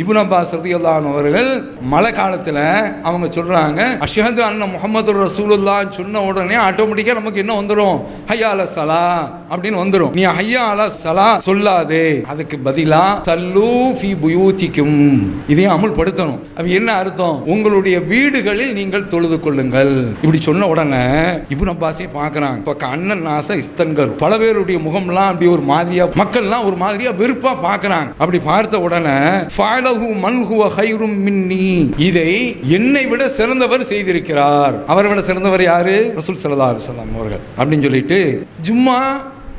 இப்னு Abbas அவர்கள் மழை காலத்தில் அவங்க சொல்கிறாங்க அஷ்ஹது அன்ன முகமது ரசூலுல்லான்னு சொன்ன உடனே ஆட்டோமேட்டிக்காக நமக்கு என்ன வந்துடும் ஹையால அல சலா அப்படின்னு வந்துடும் நீ ஹையா அல சலா சொல்லாதே. அதுக்கு பதிலா சல்லு ஃபி புயூத்திக்கும். இதையும் அமுல்படுத்தணும். அப்ப என்ன அர்த்தம்? உங்களுடைய வீடுகளில் நீங்கள் தொழுது கொள்ளுங்கள். இப்படி சொன்ன உடனே இப்னு அப்பாஸையும் பார்க்குறாங்க இப்போ கண்ணன் நாச இஸ்தன்கர். பல பேருடைய முகம்லாம் அப்படி ஒரு மாதிரியா மக்கள்லாம் ஒரு மாதிரியா வெறுப்பாக பார்க்குறாங்க அப்படி பார்த்த உடனே ஃபாலஹு மன் ஹைரும் மின்னி. இதை என்னை விட சிறந்தவர் செய்திருக்கிறார். அவரை விட சிறந்தவர் யாரு? ரசூல் சல்லா அலுவலாம் அவர்கள். அப்படின்னு சொல்லிட்டு ஜும்மா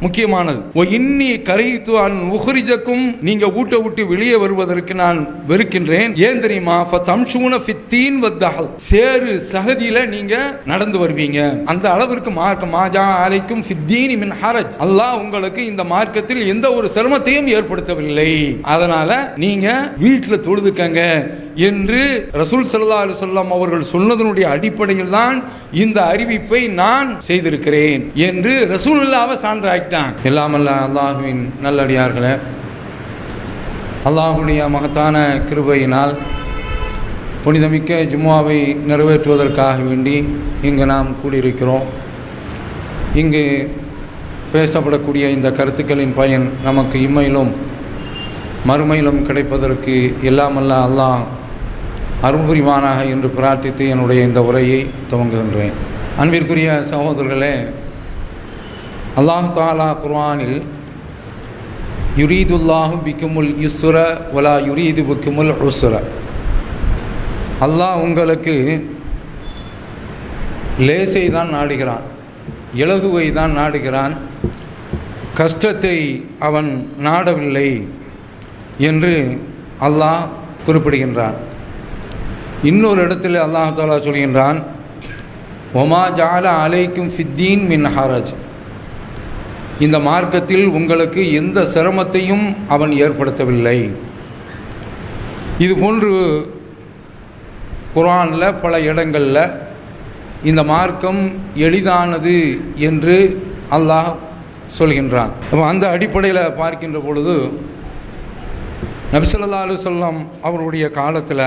முக்கியமானது. ஓ இன்னி கரைத்து அன் உஹ்ரிஜக்கும் நீங்க ஊட்ட விட்டு வெளியே வருவதற்கு நான் வெறுக்கின்றேன். ஏன் தெரியுமா? ஃபதம்ஷூன ஃபித்தீன் வத்தஹல். சேறு சகதியில நீங்க நடந்து வருவீங்க. அந்த அளவிற்கு மார்க்க மாஜா அலைக்கும் ஃபித்தீனி மின் ஹரஜ். அல்லாஹ் உங்களுக்கு இந்த மார்க்கத்தில் எந்த ஒரு சிரமத்தையும் ஏற்படுத்தவில்லை. அதனால நீங்க வீட்டில் தொழுதுக்கங்க. என்று ரசூல் சல்லா அலைஹி சொல்லம் அவர்கள் சொன்னதனுடைய அடிப்படையில் தான் இந்த அறிவிப்பை நான் செய்திருக்கிறேன் என்று ரசூலுல்லாவை சான்றாக்கிட்டான். எல்லாமல்ல அல்லாஹுவின் நல்லடியார்களே அல்லாஹுடைய மகத்தான கிருபையினால் புனிதமிக்க ஜும்மாவை நிறைவேற்றுவதற்காக வேண்டி இங்கு நாம் கூடியிருக்கிறோம். இங்கு பேசப்படக்கூடிய இந்த கருத்துக்களின் பயன் நமக்கு இம்மையிலும் மறுமையிலும் கிடைப்பதற்கு எல்லாமல்ல அல்லாஹ் அருள்புரிவானாக என்று பிரார்த்தித்து என்னுடைய இந்த உரையை துவங்குகின்றேன். அன்பிற்குரிய சகோதரர்களே அல்லாஹ் தாலா குர்ஆனில் யுரீதுல்லாஹு பிக்குமுல் யுஸ்ர வலா யுரீது பிக்குமுல் உசுர அல்லாஹ் உங்களுக்கு லேசை தான் நாடுகிறான் இலகுவை தான் நாடுகிறான் கஷ்டத்தை அவன் நாடவில்லை என்று அல்லாஹ் குறிப்பிடுகின்றான். இன்னொரு இடத்துல அல்லாஹாலா சொல்கின்றான் ஒமா ஜால அலைக்கும் ஃபித்தீன் மின் ஹாராஜ். இந்த மார்க்கத்தில் உங்களுக்கு எந்த சிரமத்தையும் அவன் ஏற்படுத்தவில்லை. இது போன்று குரானில் பல இடங்களில் இந்த மார்க்கம் எளிதானது என்று அல்லாஹ் சொல்கின்றான். அப்போ அந்த அடிப்படையில் பார்க்கின்ற பொழுது நபிசல்லா அலுவலம் அவருடைய காலத்தில்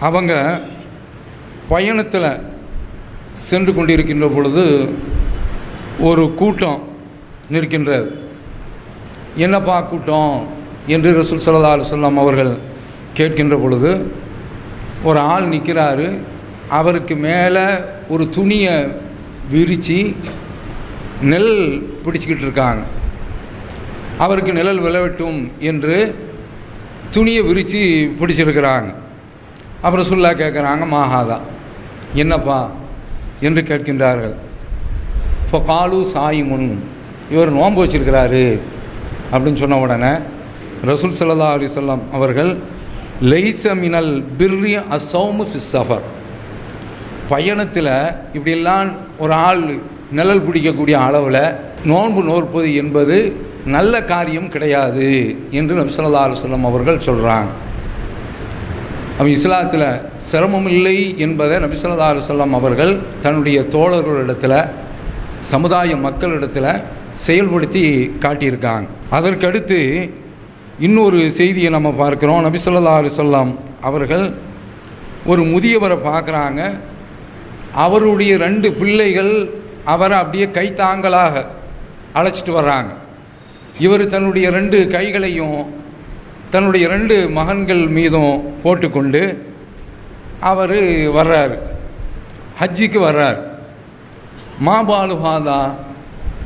அவங்க பயணத்தில் சென்று கொண்டிருக்கின்ற பொழுது ஒரு கூட்டம் நிற்கின்றது. என்னப்பா கூட்டம்? என்று ரசூல் சல்லா அலுவலாம் அவர்கள் கேட்கின்ற பொழுது ஒரு ஆள் நிற்கிறாரு. அவருக்கு மேலே ஒரு துணியை விரித்து நெல் பிடிச்சிக்கிட்டு இருக்காங்க. அவருக்கு நிழல் விளைவட்டும் என்று துணியை விரித்து பிடிச்சிருக்கிறாங்க. அப்புறம் சுல்லா கேட்குறாங்க மாஹாதா. என்னப்பா? என்று கேட்கின்றார்கள். இப்போ காலு சாயிமுன். இவர் நோன்பு வச்சிருக்கிறாரு. அப்படின்னு சொன்ன உடனே ரசூல் சல்லா அலிசல்லாம் அவர்கள் லெய்ச மினல் பிர்ரி அசௌமு ஃபிஸ் சஃபர் பயணத்தில் இப்படியெல்லாம் ஒரு ஆள் நிழல் பிடிக்கக்கூடிய அளவில் நோன்பு நோற்பது என்பது நல்ல காரியம் கிடையாது என்று நபி சொல்லா அலுவலம் அவர்கள் சொல்கிறாங்க அவன் இஸ்லாத்தில் சிரமம் இல்லை என்பதை நபிசல்லா அலுவலாம் அவர்கள் தன்னுடைய தோழர்களிடத்தில் சமுதாய மக்களிடத்தில் செயல்படுத்தி காட்டியிருக்காங்க. அதற்கடுத்து இன்னொரு செய்தியை நம்ம பார்க்குறோம். நபிசல்லா அலுவலாம் அவர்கள் ஒரு முதியவரை பார்க்குறாங்க. அவருடைய ரெண்டு பிள்ளைகள் அவரை அப்படியே கைத்தாங்கலாக அழைச்சிட்டு வர்றாங்க. இவர் தன்னுடைய ரெண்டு கைகளையும் தன்னுடைய ரெண்டு மகன்கள் மீதும் போட்டுக்கொண்டு அவர் வர்றார். ஹஜ்ஜிக்கு வர்றார். மாபாலுபாதா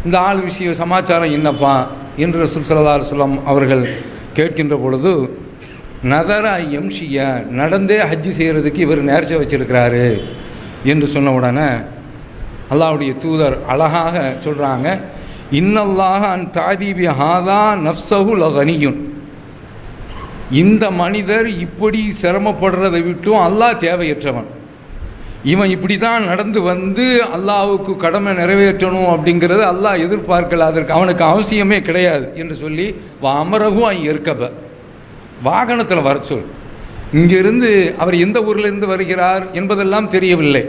இந்த ஆள் விஷய சமாச்சாரம் என்னப்பா என்று ரசூல் சல்லா அலுவலம் அவர்கள் கேட்கின்ற பொழுது நதர எம்ஷிய நடந்தே ஹஜ்ஜி செய்கிறதுக்கு இவர் நேர்ச்சி வச்சிருக்கிறாரு என்று சொன்ன உடனே அல்லாவுடைய தூதர் அழகாக சொல்கிறாங்க இன்னல்லாக அன் தாதீபி ஹாதா நஃப்சகுல் அகனியுன் இந்த மனிதர் இப்படி சிரமப்படுறதை விட்டும் அல்லாஹ் தேவையற்றவன். இவன் இப்படி தான் நடந்து வந்து அல்லாவுக்கு கடமை நிறைவேற்றணும் அப்படிங்கிறது அல்லாஹ் எதிர்பார்க்கல. அதற்கு அவனுக்கு அவசியமே கிடையாது என்று சொல்லி அமரகும் அவன் இருக்கப்ப வாகனத்தில் வர சொல். இங்கிருந்து அவர் எந்த ஊர்லேருந்து வருகிறார் என்பதெல்லாம் தெரியவில்லை.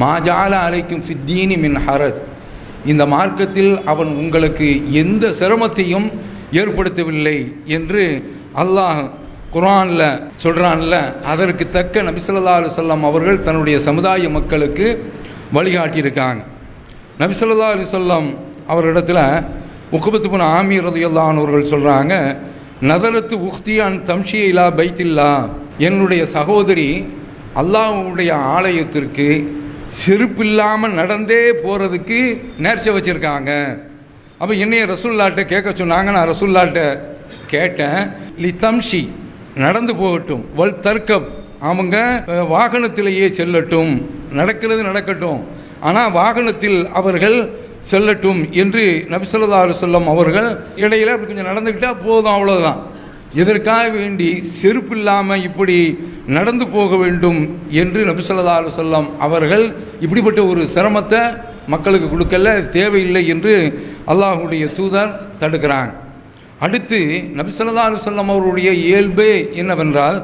மாஜால அழைக்கும் ஃபித்தீனி மின் ஹரத் இந்த மார்க்கத்தில் அவன் உங்களுக்கு எந்த சிரமத்தையும் ஏற்படுத்தவில்லை என்று அல்லாஹ் குரானில் சொல்கிறான்ல அதற்கு தக்க நபிசல்லா அலுவலம் அவர்கள் தன்னுடைய சமுதாய மக்களுக்கு வழிகாட்டியிருக்காங்க. நபிசல்லா அலுவலம் அவர்களிடத்தில் உக்குபத்துபுன் ஆமீர் ரதியல்லான் அவர்கள் சொல்கிறாங்க நதரத்து உக்தியான் தம்ஷியிலா பைத்தில்லா. என்னுடைய சகோதரி அல்லாஹ்வுடைய ஆலயத்திற்கு செருப்பில்லாமல் நடந்தே போகிறதுக்கு நேர்ச்சி வச்சுருக்காங்க. அப்போ என்னைய ரசூல்லாட்ட கேட்க சொன்னாங்க நான் ரசுல்லாட்ட கேட்டேன் லித்தம்ஷி நடந்து போகட்டும். வல் தர்க்கப் அவங்க வாகனத்திலேயே செல்லட்டும். நடக்கிறது நடக்கட்டும். ஆனால் வாகனத்தில் அவர்கள் செல்லட்டும் என்று நபிசல்லா சொல்லம் அவர்கள் இடையில் அப்படி கொஞ்சம் நடந்துக்கிட்டால் போதும் அவ்வளோதான் இதற்காக வேண்டி செருப்பு இல்லாமல் இப்படி நடந்து போக வேண்டும்? என்று நபிசல்லா சொல்லம் அவர்கள் இப்படிப்பட்ட ஒரு சிரமத்தை மக்களுக்கு கொடுக்கல தேவையில்லை என்று அல்லாஹுடைய தூதர் தடுக்கிறாங்க. அடுத்து நபிசல்லா அலுவலம் அவருடைய இயல்பே என்னவென்றால்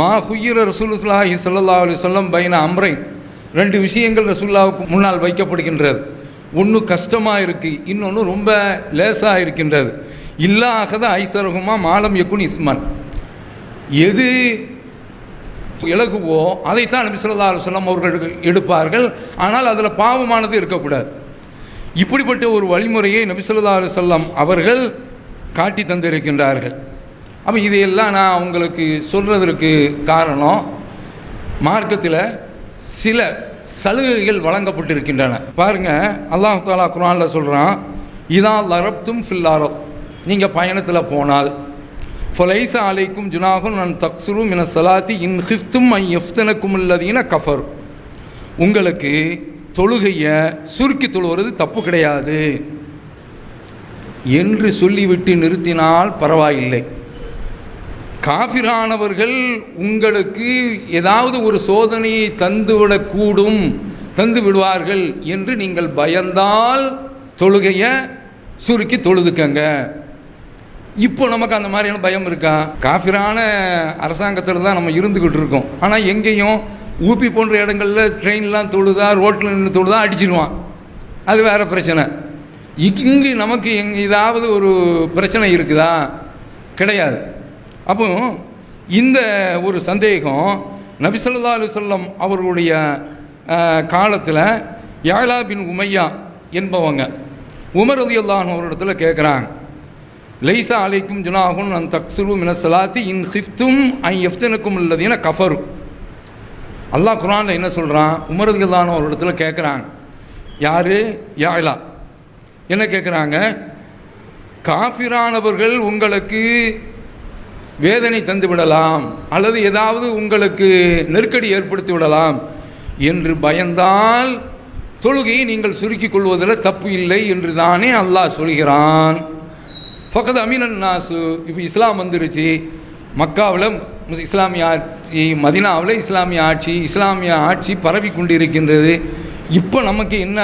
மா ஹுயிர ரசூலுல்லாஹி ஸல்லல்லாஹு அலி சொல்லம் பைன அம்ரை. ரெண்டு விஷயங்கள் ரசூல்லாவுக்கு முன்னால் வைக்கப்படுகின்றது. ஒன்று கஷ்டமாக இருக்குது இன்னொன்று ரொம்ப லேசாக இருக்கின்றது. இல்லாகத ஐசரகுமா மாலம் எக்குன் இஸ்மான். எது இலகுவோ அதைத்தான் நபி ஸல்லல்லாஹு அலைஹி அவர்கள் எடுப்பார்கள். ஆனால் அதில் பாவமானது இருக்கக்கூடாது. இப்படிப்பட்ட ஒரு வழிமுறையை நபி ஸல்லல்லாஹு அலைஹி அவர்கள் காட்டி தந்திருக்கின்றார்கள். அப்போ இதையெல்லாம் நான் உங்களுக்கு சொல்கிறதற்கு காரணம் மார்க்கத்தில் சில சலுகைகள் வழங்கப்பட்டிருக்கின்றன. பாருங்கள் அல்லாஹ் தாலா குரானில் சொல்கிறான் இதா லரப்தும் ஃபில்லாரோ நீங்கள் பயணத்தில் போனால் ஃபலைசா அலைக்கும் ஜுனாகும் நான் தக்ஸுரும் என சலாத்தி இன் ஹிஃப்தும் ஐ எஃப்தனக்கும் உள்ளதீன கஃபர். உங்களுக்கு தொழுகையை சுருக்கி தொழுவது தப்பு கிடையாது. என்று சொல்லிவிட்டு நிறுத்தினால் பரவாயில்லை. காபிரானவர்கள் உங்களுக்கு ஏதாவது ஒரு சோதனையை தந்துவிடக்கூடும் தந்து விடுவார்கள் என்று நீங்கள் பயந்தால் தொழுகையை சுருக்கி தொழுதுக்கங்க. இப்போ நமக்கு அந்த மாதிரியான பயம் இருக்கா? காஃபிரான அரசாங்கத்தில் தான் நம்ம இருந்துக்கிட்டு இருக்கோம். ஆனால் எங்கேயும் ஊபி போன்ற இடங்களில் ட்ரெயின்லாம் தொழுதா ரோட்டில் நின்று தொழுதா அடிச்சிருவான். அது வேறு பிரச்சனை. இங்கு நமக்கு எங் ஏதாவது ஒரு பிரச்சனை இருக்குதா? கிடையாது. அப்போ இந்த ஒரு சந்தேகம் நபிசல்லா ஸல்லல்லாஹு அலைஹி அவர்களுடைய காலத்தில் யாழா பின் உமையா என்பவங்க உமர் ஒரு அவரிடத்துல கேட்குறாங்க லைசா அலைக்கும் ஜுனாகும் நான் தக்சுரு மினசலாத்தி இன் ஹிஃப்தும் ஐ எஃப்தனுக்கும் உள்ளதீன கஃபரு. அல்லாஹ் குரானில் என்ன சொல்கிறான் உமர் ஒரு இடத்தில் கேட்குறாங்க யார்? யாழா. என்ன கேட்குறாங்க காஃபிரானவர்கள் உங்களுக்கு வேதனை தந்து விடலாம் அல்லது ஏதாவது உங்களுக்கு நெருக்கடி ஏற்படுத்தி விடலாம் என்று பயந்தால் தொழுகையை நீங்கள் சுருக்கிக் கொள்வதில் தப்பு இல்லை என்று தானே அல்லாஹ் சொல்கிறான். ஃபகத் அமீனன் நாசு இப்போ இஸ்லாம் வந்துருச்சு. மக்காவில் இஸ்லாமிய ஆட்சி மதினாவில் இஸ்லாமிய ஆட்சி இஸ்லாமிய ஆட்சி பரவி கொண்டிருக்கின்றது. இப்போ நமக்கு என்ன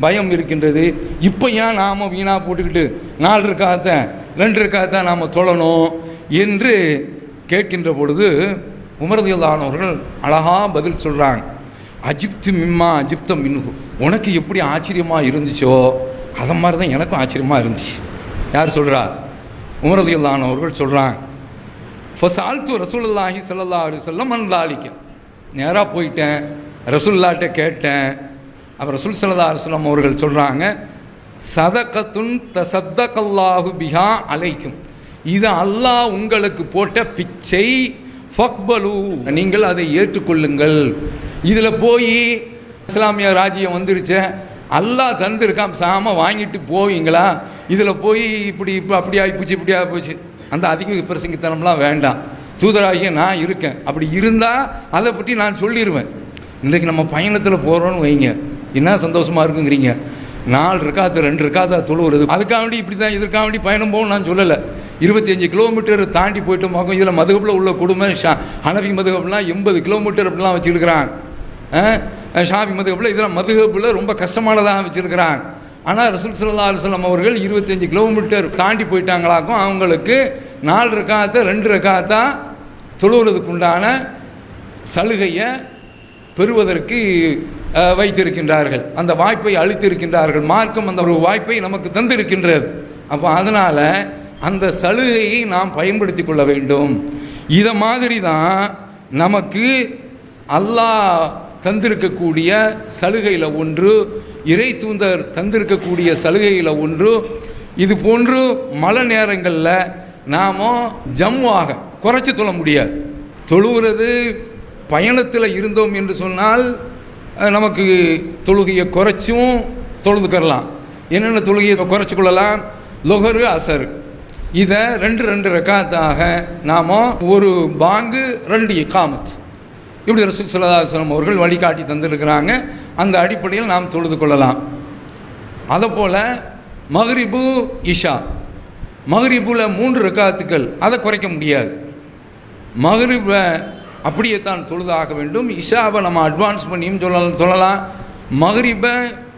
பயம் இருக்கின்றது. இப்போ ஏன் நாம் வீணாக போட்டுக்கிட்டு நாலு இருக்காத்த ரெண்டு இருக்காதான் நாம் தொழணும் என்று கேட்கின்ற பொழுது உமரதியல்லானவர்கள் அழகாக பதில் சொல்கிறாங்க அஜிப்து மிம்மா அஜிப்தம் மின்ஹு. உனக்கு எப்படி ஆச்சரியமாக இருந்துச்சோ? அதை மாதிரி தான் எனக்கும் ஆச்சரியமாக இருந்துச்சு. யார் சொல்கிறா உமரதியல்லானவர்கள் சொல்கிறாங்க ஃபசால்த்து ரசூலுல்லாஹி ஸல்லல்லாஹு சொல்ல வஸல்லம் மன்லாலிக்க நேராக போயிட்டேன். ரசூல்லாட்ட கேட்டேன். அப்புறம் சுல்சலதா ஸல்லல்லாஹு அவர்கள் சொல்கிறாங்க சதகத்துன் தசத்தகல்லாஹு பிஹா அலைக்கும். இது அல்லாஹ் உங்களுக்கு போட்ட பிச்சை. ஃபக்பலு. நீங்கள் அதை ஏற்றுக்கொள்ளுங்கள். இதில் போய் இஸ்லாமிய ராஜ்யம் வந்துருச்சே. அல்லாஹ் தந்திருக்கான் சாம வாங்கிட்டு போவீங்களா? இதில் போய் இப்படி இப்போ அப்படி ஆகிப்போச்சு இப்படி ஆகிப்போச்சு அந்த அதிக பிரசங்கித்தனம்லாம் வேண்டாம். தூதராகிய நான் இருக்கேன். அப்படி இருந்தால் அதை பற்றி நான் சொல்லிடுவேன் இன்றைக்கி நம்ம பயணத்தில் போகிறோன்னு வைங்க. என்ன சந்தோஷமாக இருக்குங்கிறீங்க? நாலு இருக்காது ரெண்டு இருக்காது தொழுவுறது அதுக்காக வேண்டி இப்படி தான் இதற்காக வேண்டி பயணம் போகணும் நான் சொல்லலை. இருபத்தஞ்சி கிலோமீட்டர் தாண்டி போயிட்டு மகம் இதில் மதுகப்பில் உள்ள குடும்பம் ஷா ஹனஃபி மதுகப்லாம் எண்பது கிலோமீட்டர் அப்படிலாம் வச்சுருக்கிறாங்க ஷாபி மதுகப்பில் இதில் மதுகப்பில் ரொம்ப கஷ்டமானதாக வச்சுருக்கிறாங்க ஆனால் ரசூல் சல்லா அலுவலம் அவர்கள் இருபத்தஞ்சி கிலோமீட்டர் தாண்டி போயிட்டாங்களாக்கும் அவங்களுக்கு நாலு ரக்காத்த ரெண்டு ரக்காத்தா தொழுவுறதுக்கு உண்டான சலுகையை பெறுவதற்கு வைத்திருக்கின்றார்கள். அந்த வாய்ப்பை அளித்திருக்கின்றார்கள். மார்க்கம் அந்த ஒரு வாய்ப்பை நமக்கு தந்திருக்கின்றது. அப்போ அதனால் அந்த சலுகையை நாம் பயன்படுத்தி கொள்ள வேண்டும். இதை மாதிரி தான் நமக்கு அல்லாஹ் தந்திருக்கக்கூடிய சலுகையில் ஒன்று இறை தூந்தர் தந்திருக்கக்கூடிய சலுகையில் ஒன்று. இது போன்று மழை நேரங்களில் நாம் ஜம்முவாக குறைச்சி தொழ முடியாது. தொழுகிறது பயணத்தில் இருந்தோம் என்று சொன்னால் நமக்கு தொழுகையை குறைச்சும் தொழுதுக்கரலாம் என்னென்ன தொழுகையை குறைச்சி கொள்ளலாம்? லொஹரு அசர். இதை ரெண்டு ரெண்டு ரெக்காத்தாக நாம் ஒரு பாங்கு ரெண்டு இக்காமத் இப்படி ரசூல் சல்லாஹம் அவர்கள் வழிகாட்டி தந்திருக்கிறாங்க. அந்த அடிப்படையில் நாம் தொழுது கொள்ளலாம். அதைப்போல் போல் மஹ்ரிபு இஷா. மஹ்ரிபுல மூன்று ரக்காத்துக்கள். அதை குறைக்க முடியாது. மஹ்ரிபை அப்படியே தான் தொழுதாக வேண்டும். இஷாவை நம்ம அட்வான்ஸ் பண்ணியும் சொல்லலாம் சொல்லலாம். மகரிபை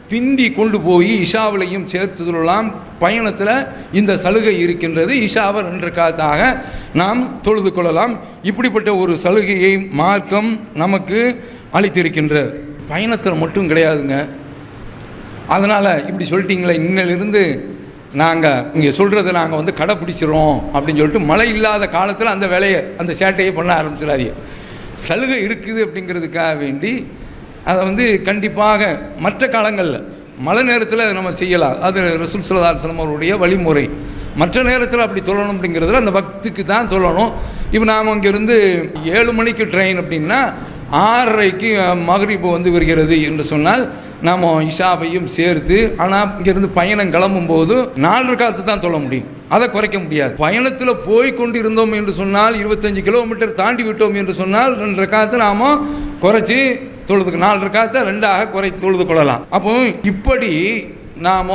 பிந்தி கொண்டு போய் இஷாவிலையும் சேர்த்து சொல்லலாம். பயணத்தில் இந்த சலுகை இருக்கின்றது. இஷாவை ரெண்டு ரக்காத்தாக நாம் தொழுது கொள்ளலாம். இப்படிப்பட்ட ஒரு சலுகையை மார்க்கம் நமக்கு அளித்திருக்கின்ற பயணத்தில் மட்டும் கிடையாதுங்க. அதனால் இப்படி சொல்லிட்டீங்களே இன்னிலிருந்து நாங்கள் இங்கே சொல்கிறத நாங்கள் வந்து கடைப்பிடிச்சிரோம் அப்படின்னு சொல்லிட்டு மழை இல்லாத காலத்தில் அந்த வேலையை அந்த சேட்டையை பண்ண ஆரம்பிச்சிடாதீங்க. சலுகை இருக்குது அப்படிங்கிறதுக்காக வேண்டி அதை வந்து கண்டிப்பாக மற்ற காலங்களில் மழை நேரத்தில் நம்ம செய்யலாம். அது ரசூல் சல்லாஹம் அவருடைய வழிமுறை. மற்ற நேரத்தில் அப்படி சொல்லணும் அப்படிங்கிறதுல அந்த பக்திக்கு தான் சொல்லணும். இப்போ நாம் இங்கேருந்து ஏழு மணிக்கு ட்ரெயின் அப்படின்னா ஆறரைக்கு மகரிப்பு வந்து வருகிறது என்று சொன்னால் நாம் இஷாவையும் சேர்த்து ஆனால் இங்கேருந்து பயணம் கிளம்பும் போது நாலு காலத்து தான் சொல்ல முடியும். அதை குறைக்க முடியாது. பயணத்தில் போய் கொண்டு இருந்தோம் என்று சொன்னால் இருபத்தஞ்சு கிலோமீட்டர் தாண்டி விட்டோம் என்று சொன்னால் ரெண்டு காத்து நாம் குறைச்சி தொழுதுக்கு நாலு காத்தை ரெண்டாக குறைத்து தொழுது கொள்ளலாம். அப்போ இப்படி நாம்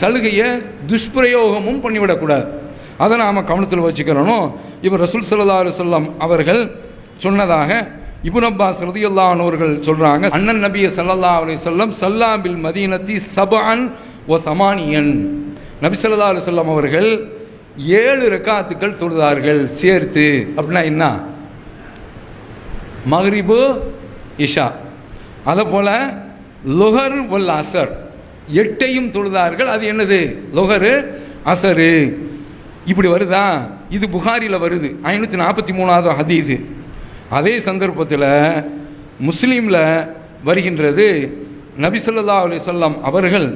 சலுகையை துஷ்பிரயோகமும் பண்ணிவிடக்கூடாது அதை நாம் கவனத்தில் வச்சுக்கிறணும். இவர் ரசூல் சல்லா அலுவலம் அவர்கள் சொன்னதாக இபுன் அப்பாஸ் ரதியுல்லான் அவர்கள் சொல்கிறாங்க அண்ணன் நபிய சல்லல்லா அலி சொல்லம் சல்லாபில் மதீனத்தி சபான் ஓ சமானியன். நபி சல்லா சொல்லம் அவர்கள் ஏழு ரெக்காத்துக்கள் தொழுதார்கள் சேர்த்து. அப்படின்னா என்ன? மஹரிபு இஷா. அதை போல் லுஹர் ஒல் அசர். எட்டையும் தொழுதார்கள். அது என்னது? லுஹரு அசரு. இப்படி வருதா? இது புகாரியில் வருது. ஐநூற்றி நாற்பத்தி மூணாவது ஹதீஸு. அதே சந்தர்ப்பத்தில் முஸ்லீமில் வருகின்றது நபிசல்லா அலி சொல்லாம் அவர்கள்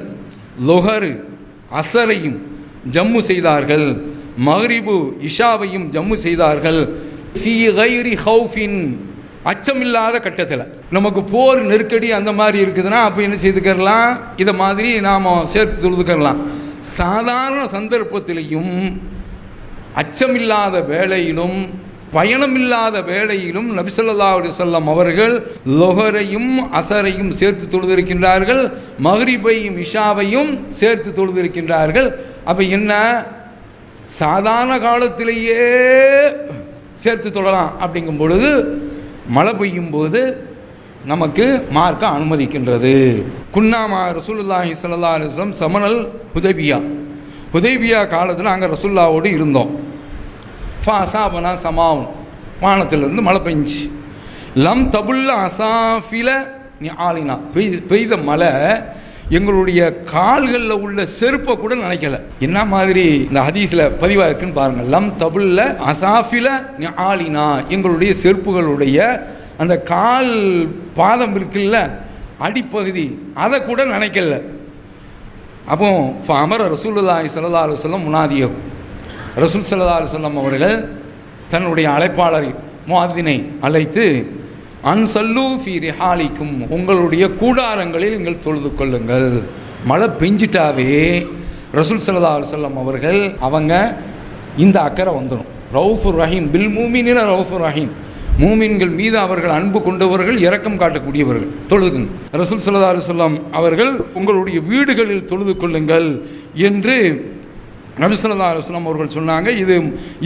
லொஹரு அசரையும் ஜம்மு செய்தார்கள் மஹரிபு இஷாவையும் ஜம்மு செய்தார்கள். ஃபீ கைரி ஹவுஃபின் அச்சமில்லாத கட்டத்தில். நமக்கு போர் நெருக்கடி அந்த மாதிரி இருக்குதுன்னா அப்போ என்ன செய்துக்கிறலாம் இதை மாதிரி நாம் சேர்த்து தொழுதுக்கிறலாம் சாதாரண சந்தர்ப்பத்திலையும் அச்சமில்லாத வேலையிலும் பயணமில்லாத வேளையிலும் நபிசல்லா செல்லம் அவர்கள் லொஹரையும் அசரையும் சேர்த்து தொழுதிருக்கின்றார்கள் மஹரிபையும் இஷாவையும் சேர்த்து தொழுதிருக்கின்றார்கள். அப்போ என்ன? சாதாரண காலத்திலேயே சேர்த்து தொழலாம் அப்படிங்கும் பொழுது மழை பெய்யும் போது நமக்கு மார்க்க அனுமதிக்கின்றது. குன்னாமா ரசூலுல்லாஹி சல்லா அலுவலம் சமணல் உதவியா உதவியா காலத்தில் அங்கே ரசுல்லாவோடு இருந்தோம். ஃபா அசாபனா சமாவும் வானத்திலிருந்து மழை பெஞ்சி லம் தபுல்ல அசாஃபில நீ ஆலினா பெய் பெய்த மழை எங்களுடைய கால்களில் உள்ள செருப்பை கூட நினைக்கல. என்ன மாதிரி இந்த ஹதீஸில் பதிவாக இருக்குன்னு பாருங்கள் லம் தபுல்ல அசாஃபில நீ ஆலினா எங்களுடைய செருப்புகளுடைய அந்த கால் பாதம் இருக்குல்ல அடிப்பகுதி அதை கூட நினைக்கல. அப்போ அமர ரசூலுல்லாஹி சல்லா அலுவலம் வஸல்லம் ரசூல் சல்லா அலுவலம் அவர்கள் தன்னுடைய அழைப்பாளரை மாதினை அழைத்து அன்சல்லு ஃபி ரிஹாலிக்கும் உங்களுடைய கூடாரங்களில் நீங்கள் தொழுது கொள்ளுங்கள். மழை பெஞ்சிட்டாவே ரசூல் சல்லா அலுவலம் அவர்கள் அவங்க இந்த அக்கறை வந்துடும் ரவுஃபுர் ரஹீம் பில் மூமினின ரவுஃபுர் ரஹீம். மூமின்கள் மீது அவர்கள் அன்பு கொண்டவர்கள் இரக்கம் காட்டக்கூடியவர்கள். தொழுதுங்க. ரசூல் சல்லா அலுவலம் அவர்கள் உங்களுடைய வீடுகளில் தொழுது கொள்ளுங்கள் என்று நபிசல்லா ஸல்லல்லாஹு அவர்கள் சொன்னாங்க இது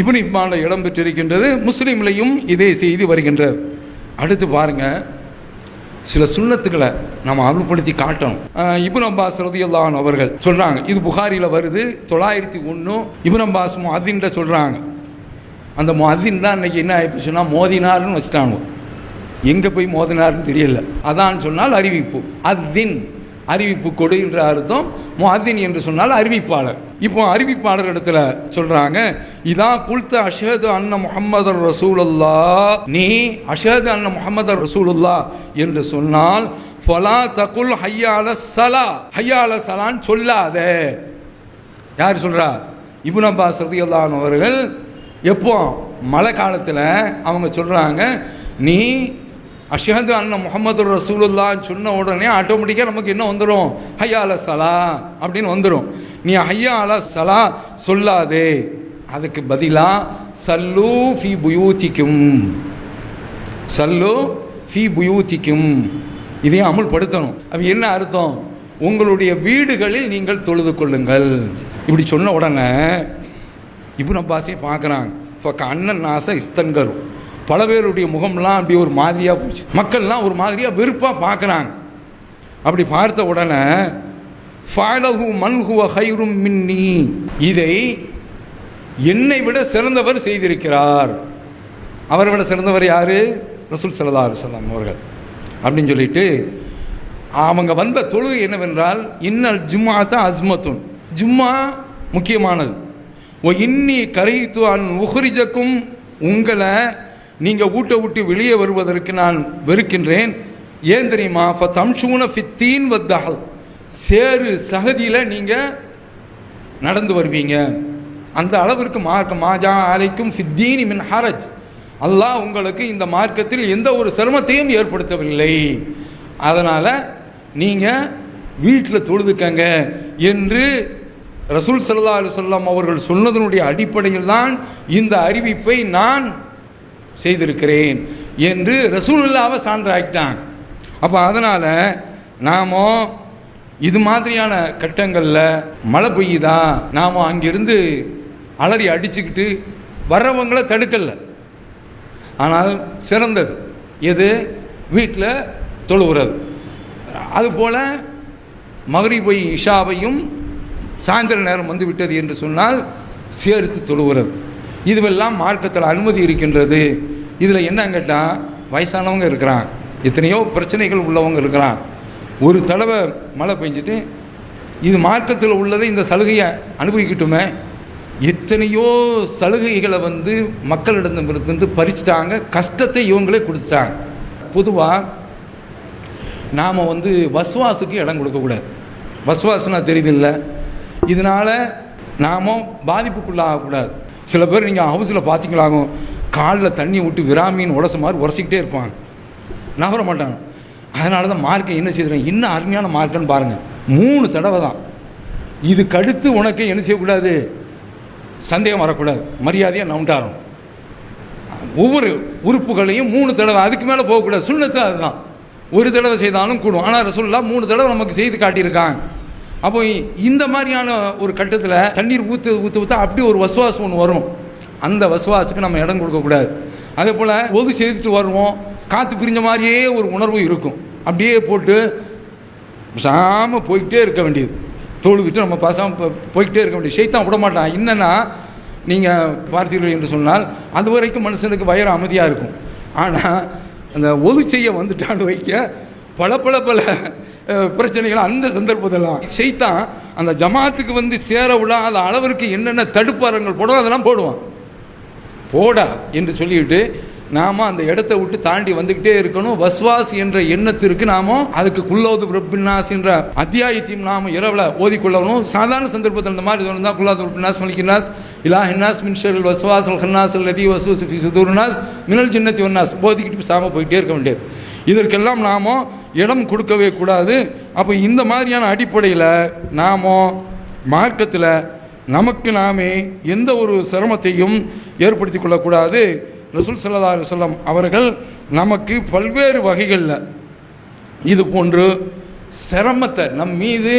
இப்னு இப்மானில் இடம்பெற்றிருக்கின்றது முஸ்லீம்லையும் இதே செய்தி வருகின்றது. அடுத்து பாருங்கள் சில சுண்ணத்துக்களை நம்ம அருள்படுத்தி காட்டணும். இபுன் அப்பாஸ் ரதியுல்லான் அவர்கள் சொல்கிறாங்க இது புகாரியில் வருது தொள்ளாயிரத்தி ஒன்றும் இபுன் அப்பாஸ் முஅத்தின்ட்ட சொல்கிறாங்க அந்த முஅத்தின் தான் இன்னைக்கு என்ன ஆகிப்போச்சுன்னா மோதினார்னு வச்சுட்டாங்க. எங்கே போய் மோதினார்னு தெரியல. அதான் சொன்னால் அறிவிப்பு. அத்தின் அறிவிப்பு கொடு என்ற அர்த்தம் மோதின் என்று சொன்னால் அறிவிப்பாளர். இப்போ அறிவிப்பாளர் இடத்துல சொல்றாங்க இதா குல்த அஷது அன்ன முஹம்மது ரசூலுல்லா நீ அஷது அன்ன முஹம்மது ரசூலுல்லா என்று சொன்னால் ஃபலா தகுல் ஹையால சலா. ஹையால சலான்னு சொல்லாதே. யார் சொல்றா? இபுன் அப்பாஸ் ரதியல்லாஹு அவர்கள். எப்போ? மழை காலத்தில் அவங்க சொல்கிறாங்க நீ அஷஹது அண்ணன் முகமது ரசூலுல்லான்னு சொன்ன உடனே ஆட்டோமேட்டிக்காக நமக்கு என்ன வந்துடும் ஹையா சலா அப்படின்னு வந்துடும் நீ ஐயா அல சலா சொல்லாதே. அதுக்கு பதிலாக சல்லு ஃபி புயூத்திக்கும். சல்லு ஃபி புயூத்திக்கும். இதையும் அமுல்படுத்தணும். அப்ப என்ன அர்த்தம்? உங்களுடைய வீடுகளில் நீங்கள் தொழுது கொள்ளுங்கள். இப்படி சொன்ன உடனே இவன் அப்பாஸையும் பார்க்குறாங்க. இப்போ அண்ணன் ஆசை இஸ்தன்கர். பல பேருடைய முகம்லாம் அப்படி ஒரு மாதிரியாக போச்சு. மக்கள்லாம் ஒரு மாதிரியாக வெறுப்பாக பார்க்குறாங்க. அப்படி பார்த்த உடனே ஃபாலஹு மன்ஹுவ ஹைரும் மின்னி. இதை என்னை விட சிறந்தவர் செய்திருக்கிறார். அவரை விட சிறந்தவர் யார்? ரசூல் சல்லா அலுவலாம் அவர்கள். அப்படின்னு சொல்லிட்டு அவங்க வந்த தொழுகை என்னவென்றால் இன்னல் ஜும்மா தான் அஸ்மத்துன். ஜும்மா முக்கியமானது. ஓ இன்னி கரைத்து அன் உஹரிஜக்கும் உங்களை நீங்கள் ஊட்ட விட்டு வெளியே வருவதற்கு நான் வெறுக்கின்றேன். ஏன் தெரியுமா? ஃப தம்ஷூன ஃபித்தீன் வத்தஹல் சேரு சகதியில் நீங்கள் நடந்து வருவீங்க. அந்த அளவிற்கு மார்க்க மாஜா அலைக்கும் சித்தீனி மின் ஹரஜ். அல்லாஹ் உங்களுக்கு இந்த மார்க்கத்தில் எந்த ஒரு சிரமத்தையும் ஏற்படுத்தவில்லை. அதனால் நீங்கள் வீட்டில் தொழுதுக்கங்க என்று ரசூல் சல்லா அலுவல்லாம் அவர்கள் சொன்னதனுடைய அடிப்படையில் தான் இந்த அறிவிப்பை நான் செய்திருக்கிறேன் என்று ரசூல் இல்லாவை சான்றாக்கிட்டான். அப்போ அதனால் நாமோ இது மாதிரியான கட்டங்களில் மழை பெய்யுதா? நாம் அங்கிருந்து அலறி அடிச்சுக்கிட்டு வர்றவங்கள தடுக்கல. ஆனால் சிறந்தது. எது? வீட்டில் தொழுகிறது அதுபோல் மகரிபை இஷாவையும் சாயந்தர நேரம் வந்து விட்டது என்று சொன்னால் சேர்த்து தொழுகிறது இதுவெல்லாம் மார்க்கத்தில் அனுமதி இருக்கின்றது. இதில் என்ன கேட்டால் வயசானவங்க இருக்கிறாங்க. எத்தனையோ பிரச்சனைகள் உள்ளவங்க இருக்கிறாங்க. ஒரு தடவை மழை பெஞ்சிட்டு இது மார்க்கத்தில் உள்ளதை இந்த சலுகையை அனுபவிக்கட்டுமே? எத்தனையோ சலுகைகளை வந்து மக்களிடமிருந்து பறிச்சிட்டாங்க. கஷ்டத்தை இவங்களே கொடுத்துட்டாங்க. பொதுவாக நாம் வந்து வஸ்வாசுக்கு இடம் கொடுக்கக்கூடாது வஸ்வாசுனா தெரியுதில்ல? இதனால் நாமும் பாதிப்புக்குள்ளாகக்கூடாது சில பேர் நீங்கள் ஹவுஸில் பார்த்தீங்களாகும் காலில் தண்ணி விட்டு விராமின்னு உடச மாதிரி உரசிக்கிட்டே இருப்பாங்க. நகர மாட்டாங்க. அதனால தான் மார்க்கை என்ன செய்கிறேன் இன்னும் அருமையான மார்க்குன்னு பாருங்கள் மூணு தடவை தான். இதுக்கு அடுத்து உனக்கு என்ன செய்யக்கூடாது? சந்தேகம் வரக்கூடாது. மரியாதையாக நவுண்டாரும் ஒவ்வொரு உறுப்புகளையும் மூணு தடவை அதுக்கு மேலே போகக்கூடாது. சுண்ணத்து அதுதான். ஒரு தடவை செய்தாலும் கூடும். ஆனால் ரசூல்லா மூணு தடவை நமக்கு செய்து காட்டியிருக்காங்க. அப்போ இந்த மாதிரியான ஒரு கட்டத்தில் தண்ணீர் ஊற்று ஊற்று ஊற்ற அப்படி ஒரு வசுவாசம் ஒன்று வரும். அந்த வசுவாசுக்கு நம்ம இடம் கொடுக்கக்கூடாது. அதே போல் ஒது செய்துட்டு வருவோம். காற்று பிரிஞ்ச மாதிரியே ஒரு உணர்வு இருக்கும். அப்படியே போட்டு பேசாமல் போய்கிட்டே இருக்க வேண்டியது. தொழுதுட்டு நம்ம பேசாமல் போய்கிட்டே இருக்க வேண்டியது. சைத்தான் விட மாட்டான். என்னென்னா நீங்கள் பார்த்தீர்கள் என்று சொன்னால் அது வரைக்கும் மனுஷனுக்கு வயிறு அமைதியாக இருக்கும். ஆனால் அந்த ஒது செய்ய வந்துட்டான்னு வைக்க பல பல பல பிரச்சனைகள் அந்த சந்தர்ப்பத்தெல்லாம். ஷைத்தான் அந்த ஜமாத்துக்கு வந்து சேர விடாத அளவிற்கு என்னென்ன தடுப்பாரங்கள் போடுவோம் அதெல்லாம் போடுவான். போடா என்று சொல்லிவிட்டு நாம அந்த இடத்த விட்டு தாண்டி வந்துக்கிட்டே இருக்கணும். வஸ்வாஸ் என்ற எண்ணத்திற்கு நாம அதுக்கு குல்லோது பிரபின்னாஸ் என்ற அத்தியாயத்தையும் நாம இரவில் ஓதிக்கொள்ளணும். சாதாரண சந்தர்ப்பத்தில் இந்த மாதிரி இருந்தால் குல்லாது பிரபின்னாஸ் மலிக்கினாஸ் இலா ஹின்னாஸ் மின் வஸ்வாஸ் அல் ஹன்னாஸ் லதி வசூஸ் சுதூர்னாஸ் மினல் ஜின்னத்தி ஒன்னாஸ் போதிக்கிட்டு சாம போயிட்டே இருக்க வேண்டியது. இதற்கெல்லாம் நாம இடம் கொடுக்கவே கூடாது. அப்போ இந்த மாதிரியான அடிப்படையில் நாம மார்க்கத்தில் நமக்கு நாமே எந்த ஒரு சிரமத்தையும் ஏற்படுத்தி கொள்ளக்கூடாது. ரசூல் சல்லா அலுவலம் அவர்கள் நமக்கு பல்வேறு வகைகளில் இது போன்று சிரமத்தை நம் மீது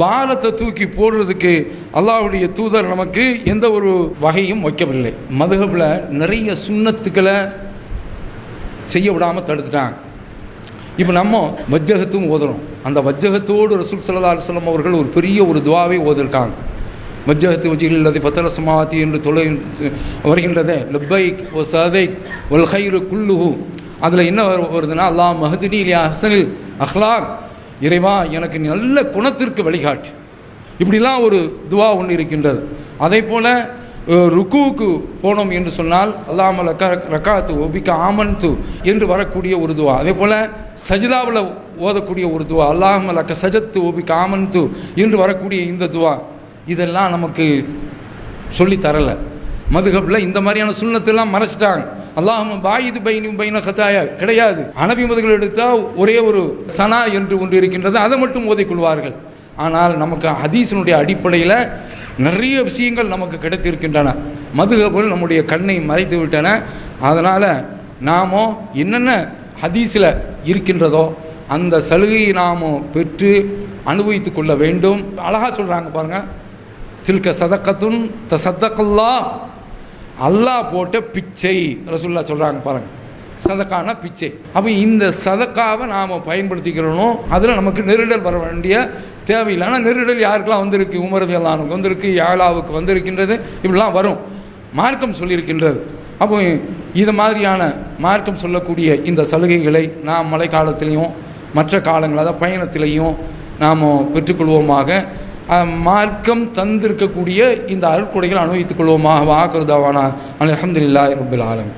பாரத்தை தூக்கி போடுறதுக்கு அல்லாவுடைய தூதர் நமக்கு எந்த ஒரு வகையும் வைக்கவில்லை. மதுகபில் நிறைய சுண்ணத்துக்களை செய்ய விடாமல் தடுத்துட்டாங்க. இப்போ நம்ம வஜ்ஜகத்தும் ஓதுறோம். அந்த வஜ்ஜகத்தோடு ரசூல் சல்லா அலுவலம் அவர்கள் ஒரு பெரிய ஒரு துவாவை ஓதிருக்காங்க. வஜ்ஜகத்து வஜில் இல்லது பத்தர சமாதி என்று தொலை வருகின்றதே. லப்பைக் ஓ சதைக் ஒல் ஹைரு குல்லுஹு. அதில் என்ன வருதுன்னா அல்லா மஹதினி இல்லையா ஹசனில் அஹ்லாக். இறைவா எனக்கு நல்ல குணத்திற்கு வழிகாட்டு. இப்படிலாம் ஒரு துவா ஒன்று இருக்கின்றது. அதே போல் ருக்குவுக்கு போனோம் என்று சொன்னால் அல்லாம லக்க ரக்காத்து ஒபிக்க ஆமன்து என்று வரக்கூடிய ஒரு துவா. அதே போல் சஜிதாவில் ஓதக்கூடிய ஒரு துவா. அல்லாம லக்க சஜத்து ஒபிக்க ஆமன்து என்று வரக்கூடிய இந்த துவா. இதெல்லாம் நமக்கு சொல்லி தரலை. மதுகப்பில் இந்த மாதிரியான சுண்ணத்தெல்லாம் மறைச்சிட்டாங்க. அல்லாஹ் பாயிது பைனி பைன கத்தாயா. கிடையாது. அனபி மதுகள் எடுத்தால் ஒரே ஒரு சனா என்று ஒன்று இருக்கின்றது. அதை மட்டும் ஓதிக்கொள்வார்கள் ஆனால் நமக்கு ஹதீஸினுடைய அடிப்படையில் நிறைய விஷயங்கள் நமக்கு கிடைத்திருக்கின்றன. மதுகபுல் நம்முடைய கண்ணை மறைத்து விட்டன. அதனால் நாமோ என்னென்ன ஹதீஸில் இருக்கின்றதோ அந்த சலுகையை நாம பெற்று அனுபவித்து கொள்ள வேண்டும். அழகாக சொல்கிறாங்க பாருங்கள் தில்க சதக்கத்துன் த சதக்கல்லா அல்லாஹ் போட்ட பிச்சை. ரசுல்லா சொல்கிறாங்க பாருங்க. சதக்கானா பிச்சை. அப்போ இந்த சதக்காவை நாம் பயன்படுத்திக்கிறோனோ அதில் நமக்கு நெருடல் வர வேண்டிய தேவையில்லை நெருடல் யாருக்கெல்லாம் வந்திருக்கு? உமரதியல்லானுக்கு வந்திருக்கு யாழாவுக்கு வந்திருக்கின்றது இப்படிலாம் வரும். மார்க்கம் சொல்லியிருக்கின்றது. அப்போ இது மாதிரியான மார்க்கம் சொல்லக்கூடிய இந்த சலுகைகளை நாம் மழை காலத்திலையும் மற்ற காலங்கள் அதாவது பயணத்திலையும் நாம் பெற்றுக்கொள்வோமாக. மார்க்கம் தந்திருக்கக்கூடிய இந்த அருட்கொடைகளை அனுபவித்துக் கொள்வோமா? வாக்குறதாவானா அலமதுல்லா ரபுல் ஆலம்